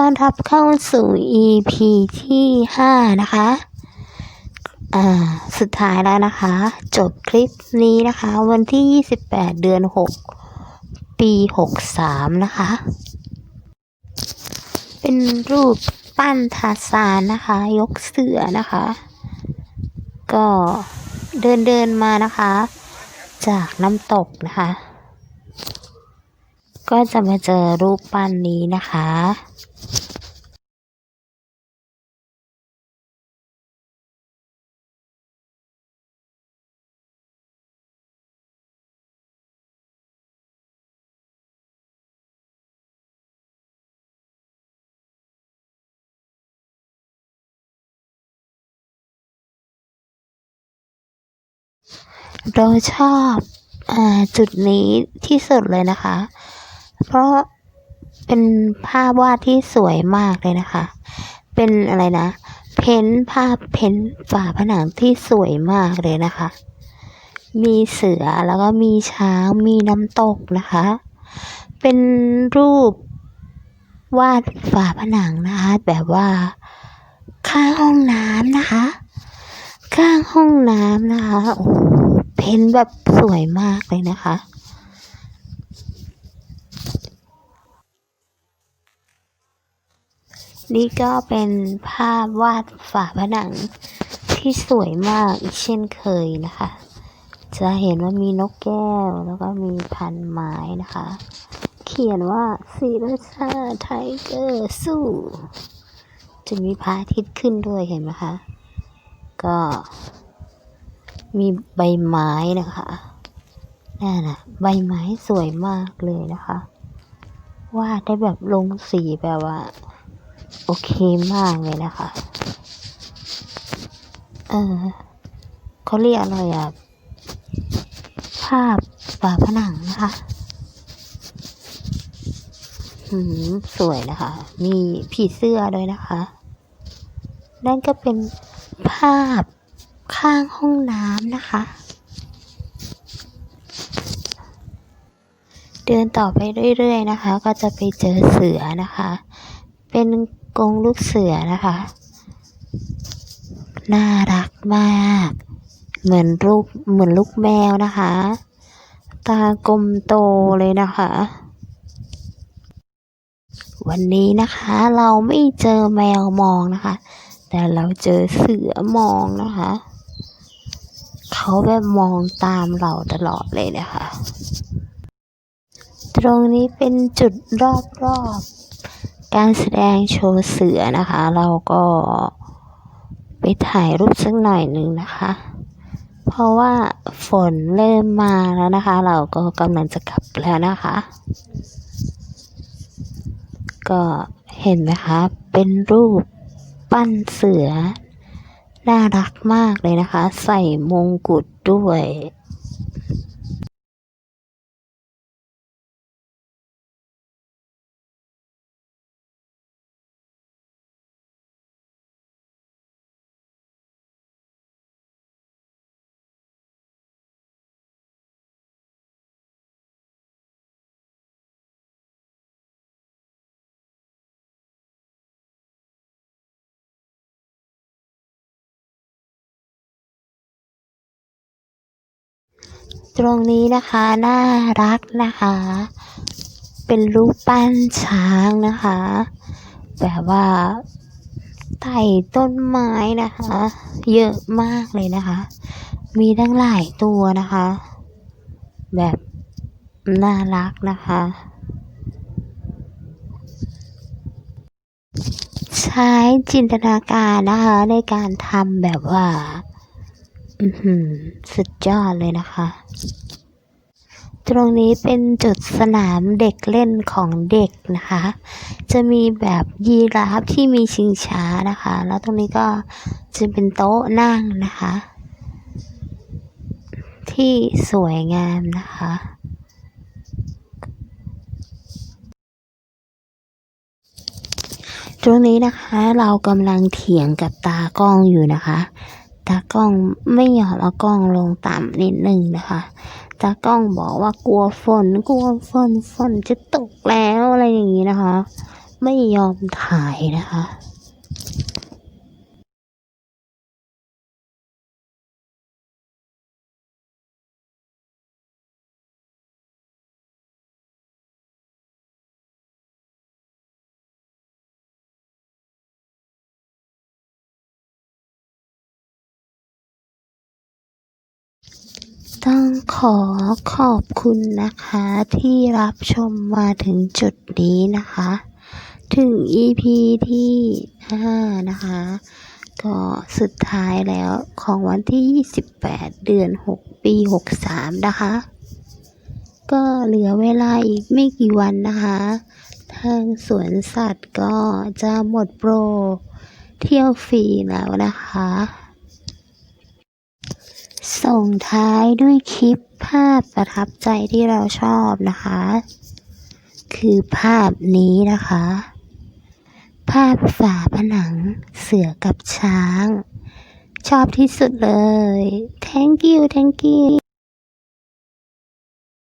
ต้อนรับเข้าสู่ EP ที่ห้านะคะ อ่า สุดท้ายแล้วนะคะ จบคลิปนี้นะคะ วันที่ 28 เดือน 6 ปี 63 นะคะ เป็นรูปปั้นทาซานนะคะ ยกเสือนะคะ ก็เดินเดินมานะคะ จากน้ำตกนะคะ ก็จะมาเจอรูปปั้นนี้นะคะ เราชอบอ่าจุดนี้ที่สุดเลยนะคะ เพราะเป็นภาพวาดที่สวยมากเลยนะคะ เป็นอะไรนะ เพ้นภาพเพ้นฝาผนังที่สวยมากเลยนะคะ มีเสือแล้วก็มีช้างมีน้ำตกนะคะ เป็นรูปวาดฝาผนังนะคะ แบบว่าข้างห้องน้ำนะคะ ข้างห้องน้ำนะคะโอ้ เพ้นแบบสวยมากเลยนะคะ นี่ก็เป็นภาพวาดฝาผนังที่สวยมากอีกเช่นเคยนะคะ จะเห็นว่ามีนกแก้วแล้วก็มีพันไม้นะคะ เขียนว่าซีราชาไทเกอร์สู้จะมีพระอาทิตย์ขึ้นด้วยเห็นไหมคะ ก็ มีใบไม้นะคะนั่นนะใบไม้สวยมากเลยนะคะ วาดได้แบบลงสีแบบว่า โอเคมากเลยนะคะ เออเขาเรียกอะไรอะภาพฝาผนังนะคะอืมสวยนะคะ มีผีเสื้อด้วยนะคะ นั่นก็เป็นภาพ ข้างห้องน้ำนะคะ เดินต่อไปเรื่อยๆนะคะ ก็จะไปเจอเสือนะคะ เป็นกรงลูกเสือนะคะ น่ารักมาก เหมือนรูปเหมือนลูกแมวนะคะ ตากลมโตเลยนะคะ วันนี้นะคะเราไม่เจอแมวมองนะคะแต่เราเจอเสือมองนะคะ เขาแบบมองตามเราตลอดเลยนะคะ ตรงนี้เป็นจุดรอบๆ การแสดงโชว์เสือนะคะ เราก็ไปถ่ายรูปสักหน่อยหนึ่งนะคะ เพราะว่าฝนเริ่มมาแล้วนะคะ เราก็กำลังจะกลับแล้วนะคะ ก็เห็นไหมคะ เป็นรูปปั้นเสือ น่ารักมากเลยนะคะ ใส่มงกุฎด้วย ตรงนี้นะคะ น่ารักนะคะ เป็นรูปปั้นช้างนะคะ แบบว่าไต่ต้นไม้นะคะ เยอะมากเลยนะคะ มีตั้งหลายตัวนะคะ แบบน่ารักนะคะ ใช้จินตนาการนะคะในการทำแบบว่า อือหือสุดยอดเลยนะคะ ตรงนี้เป็นจุดสนามเด็กเล่นของเด็กนะคะ จะมีแบบยีราฟที่มีชิงช้านะคะ แล้วตรงนี้ก็จะเป็นโต๊ะนั่งนะคะ ที่สวยงามนะคะตรงนี้นะคะเรากำลังเถียงกับตากล้องอยู่นะคะ ตากล้องไม่ยอมเอากล้องลงต่ำนิดนึงนะคะตากล้องบอกว่ากลัวฝนกลัวฝนฝนจะตกแล้วอะไรอย่างนี้นะคะ ไม่ยอมถ่ายนะคะ ต้องขอขอบคุณนะคะที่รับชมมาถึงจุดนี้นะคะ ถึง EP ที่ 5 นะคะ ก็สุดท้ายแล้วของวันที่ 28 เดือน 6 ปี 63 นะคะ ก็เหลือเวลาอีกไม่กี่วันนะคะ ทางสวนสัตว์ก็จะหมดโปร เที่ยวฟรีแล้วนะคะ ส่งท้ายด้วยคลิปภาพประทับใจที่เราชอบนะคะ คือภาพนี้นะคะ ภาพฝาผนังเสือกับช้าง ชอบที่สุดเลย thank you thank you